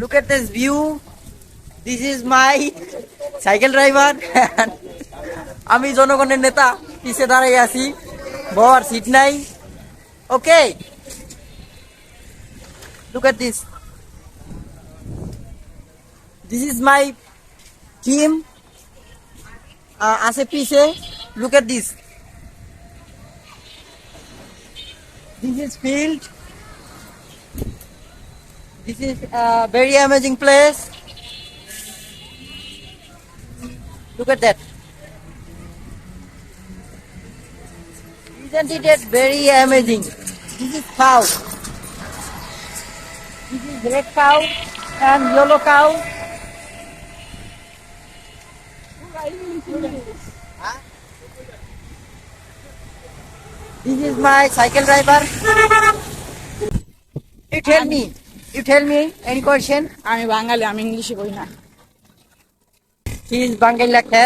look at this view this is my cycle driver আমি জনগণের নেতা পিছে দাঁড়াই আছি বর সিট নাই ওকে look at this this is my team uh, আছে পিছে look at this this is field this is a very amazing place look at that isn't it very amazing this is cow this is red cow and yellow cow? This is my cycle driver. You tell me. You tell me any আমি বাঙালি আমি ইংলিশে কই না। কি is বাঙালি লেখা